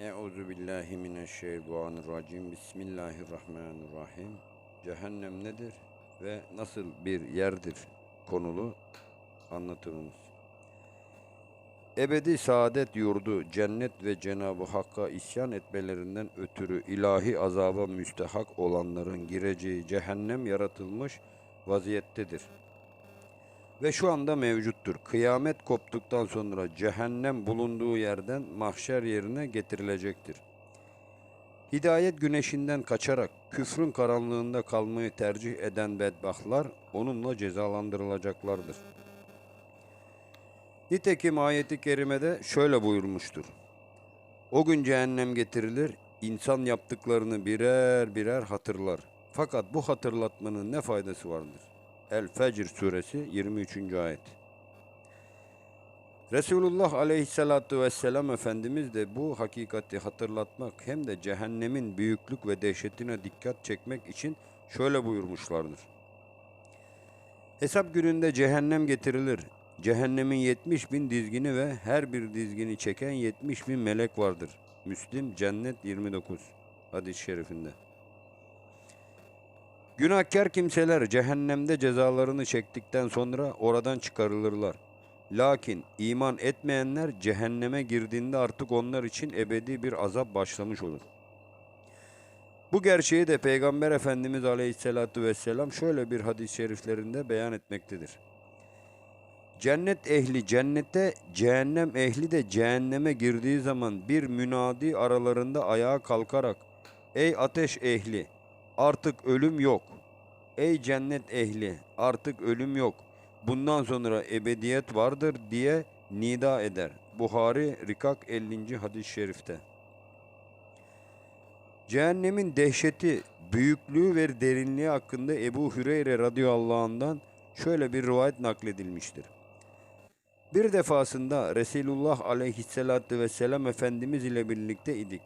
Euzu billahi mineşşeytanirracim. Bismillahirrahmanirrahim. Cehennem nedir ve nasıl bir yerdir konulu anlatımımız. Ebedi saadet yurdu, cennet ve Cenab-ı Hakk'a isyan etmelerinden ötürü ilahi azaba müstehak olanların gireceği cehennem yaratılmış vaziyettedir ve şu anda mevcuttur. Kıyamet koptuktan sonra cehennem bulunduğu yerden mahşer yerine getirilecektir. Hidayet güneşinden kaçarak küfrün karanlığında kalmayı tercih eden bedbahtlar onunla cezalandırılacaklardır. Nitekim ayeti kerimede şöyle buyurmuştur. O gün cehennem getirilir, insan yaptıklarını birer birer hatırlar. Fakat bu hatırlatmanın ne faydası vardır? El Fecr suresi 23. ayet. Resulullah aleyhissalatu vesselam Efendimiz de bu hakikati hatırlatmak hem de cehennemin büyüklük ve dehşetine dikkat çekmek için şöyle buyurmuşlardır. Hesap gününde cehennem getirilir. Cehennemin 70 bin dizgini ve her bir dizgini çeken 70 bin melek vardır. Müslim Cennet 29 hadis-i şerifinde. Günahkar kimseler cehennemde cezalarını çektikten sonra oradan çıkarılırlar. Lakin iman etmeyenler cehenneme girdiğinde artık onlar için ebedi bir azap başlamış olur. Bu gerçeği de Peygamber Efendimiz Aleyhisselatü Vesselam şöyle bir hadis-i şeriflerinde beyan etmektedir. Cennet ehli cennete, cehennem ehli de cehenneme girdiği zaman bir münadi aralarında ayağa kalkarak Ey ateş ehli! Artık ölüm yok. Ey cennet ehli! Artık ölüm yok. Bundan sonra ebediyet vardır diye nida eder. Buhari Rikak 50. hadis-i şerifte. Cehennemin dehşeti, büyüklüğü ve derinliği hakkında Ebu Hüreyre radıyallahu anh'dan şöyle bir rivayet nakledilmiştir. Bir defasında Resulullah aleyhissalatü vesselam Efendimiz ile birlikte idik.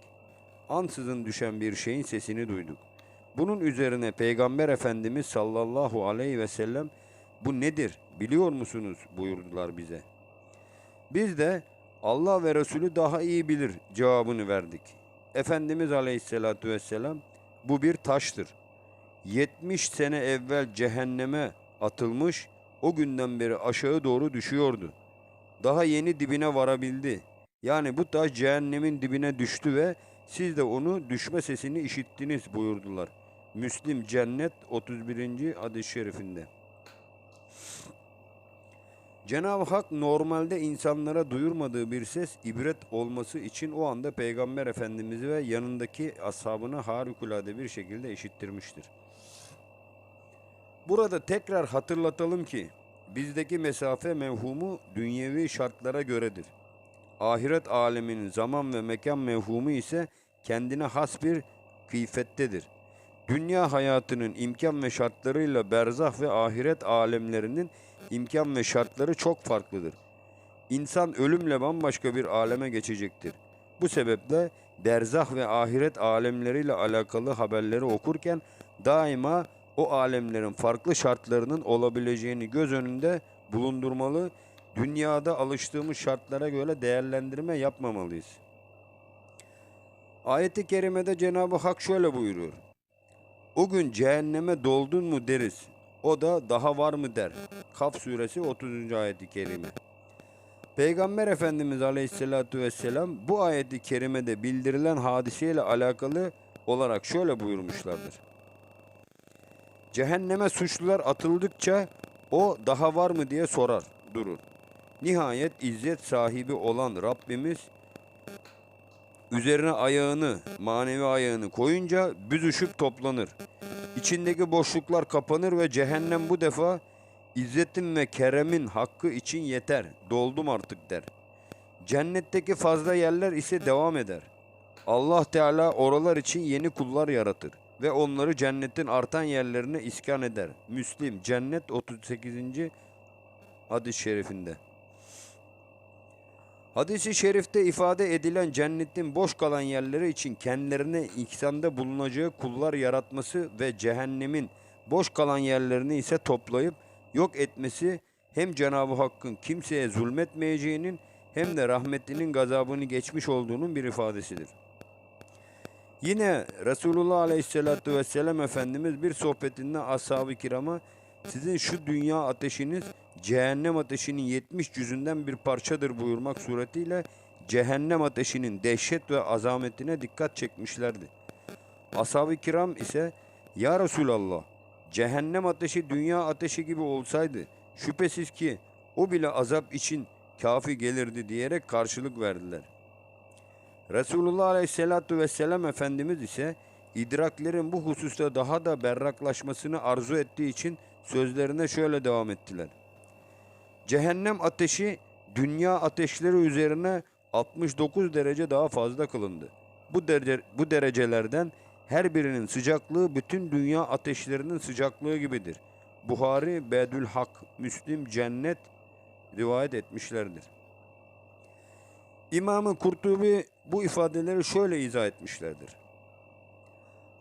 Ansızın düşen bir şeyin sesini duyduk. Bunun üzerine Peygamber Efendimiz sallallahu aleyhi ve sellem bu nedir biliyor musunuz buyurdular bize. Biz de Allah ve Resulü daha iyi bilir cevabını verdik. Efendimiz aleyhissalatü vesselam bu bir taştır. 70 sene evvel cehenneme atılmış o günden beri aşağı doğru düşüyordu. Daha yeni dibine varabildi. Yani bu taş cehennemin dibine düştü ve siz de onu düşme sesini işittiniz buyurdular. Müslim Cennet 31. hadis-i şerifinde. Cenab-ı Hak normalde insanlara duyurmadığı bir ses ibret olması için o anda Peygamber Efendimiz'i ve yanındaki ashabına harikulade bir şekilde işittirmiştir. Burada tekrar hatırlatalım ki bizdeki mesafe mevhumu dünyevi şartlara göredir. Ahiret aleminin zaman ve mekan mevhumu ise kendine has bir kıyfettedir. Dünya hayatının imkan ve şartlarıyla berzah ve ahiret alemlerinin imkan ve şartları çok farklıdır. İnsan ölümle bambaşka bir aleme geçecektir. Bu sebeple berzah ve ahiret alemleriyle alakalı haberleri okurken daima o alemlerin farklı şartlarının olabileceğini göz önünde bulundurmalı, dünyada alıştığımız şartlara göre değerlendirme yapmamalıyız. Ayet-i kerimede Cenab-ı Hak şöyle buyuruyor. O gün cehenneme doldun mu deriz. O da daha var mı der. Kaf suresi 30. ayeti kerime. Peygamber Efendimiz Aleyhisselatü Vesselam bu ayeti kerimede bildirilen hadiseyle alakalı olarak şöyle buyurmuşlardır. Cehenneme suçlular atıldıkça o daha var mı diye sorar, durur. Nihayet izzet sahibi olan Rabbimiz üzerine ayağını, manevi ayağını koyunca büzüşüp toplanır. İçindeki boşluklar kapanır ve cehennem bu defa İzzetin ve keremin hakkı için yeter, doldum artık der. Cennetteki fazla yerler ise devam eder. Allah Teala oralar için yeni kullar yaratır ve onları cennetin artan yerlerine iskan eder. Müslim Cennet 38. hadis-i şerifinde. Hadis-i şerifte ifade edilen cennetin boş kalan yerleri için kendilerine ihsanda bulunacağı kullar yaratması ve cehennemin boş kalan yerlerini ise toplayıp yok etmesi hem Cenab-ı Hakk'ın kimseye zulmetmeyeceğinin hem de rahmetlinin gazabını geçmiş olduğunun bir ifadesidir. Yine Resulullah Aleyhisselatü Vesselam Efendimiz bir sohbetinde ashab-ı kirama sizin şu dünya ateşiniz cehennem ateşinin 70 cüzünden bir parçadır buyurmak suretiyle cehennem ateşinin dehşet ve azametine dikkat çekmişlerdi. Ashab-ı kiram ise Ya Resulallah cehennem ateşi dünya ateşi gibi olsaydı şüphesiz ki o bile azap için kafi gelirdi diyerek karşılık verdiler. Resulullah Aleyhisselatü Vesselam Efendimiz ise idraklerin bu hususta daha da berraklaşmasını arzu ettiği için sözlerine şöyle devam ettiler. Cehennem ateşi dünya ateşleri üzerine 69 derece daha fazla kılındı. Bu, derece, bu derecelerden her birinin sıcaklığı bütün dünya ateşlerinin sıcaklığı gibidir. Buhari, Bedül Hak, Müslim, Cennet rivayet etmişlerdir. İmam-ı Kurtubi bu ifadeleri şöyle izah etmişlerdir.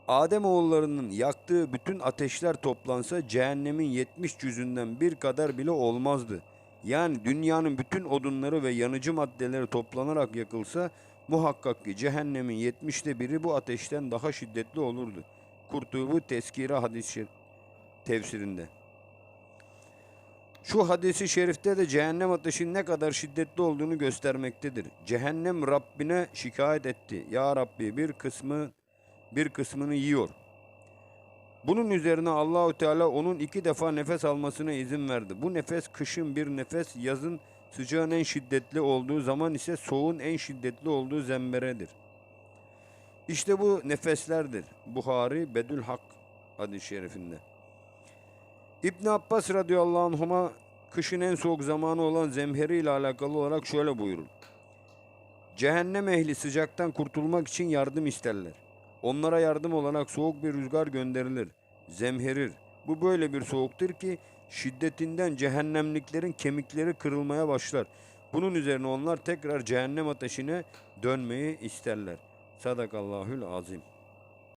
Adem oğullarının yaktığı bütün ateşler toplansa cehennemin 70 cüzünden bir kadar bile olmazdı. Yani dünyanın bütün odunları ve yanıcı maddeleri toplanarak yakılsa muhakkak ki cehennemin 70'te biri bu ateşten daha şiddetli olurdu. Kurtubi Teskire hadisi tefsirinde. Şu hadisi şerifte de cehennem ateşinin ne kadar şiddetli olduğunu göstermektedir. Cehennem Rabbine şikayet etti. Ya Rabbi bir kısmı bir kısmını yiyor. Bunun üzerine Allahü Teala onun iki defa nefes almasına izin verdi. Bu nefes kışın bir nefes, yazın sıcağın en şiddetli olduğu zaman ise soğuğun en şiddetli olduğu zemberedir. İşte bu nefeslerdir. Buhari Bedül Hak hadis-i şerifinde. İbn Abbas radıyallahu anhuma kışın en soğuk zamanı olan zemheri ile alakalı olarak şöyle buyurur. Cehennem ehli sıcaktan kurtulmak için yardım isterler. Onlara yardım olarak soğuk bir rüzgar gönderilir. Zemherir. Bu böyle bir soğuktur ki şiddetinden cehennemliklerin kemikleri kırılmaya başlar. Bunun üzerine onlar tekrar cehennem ateşine dönmeyi isterler. Sadakallahül azim.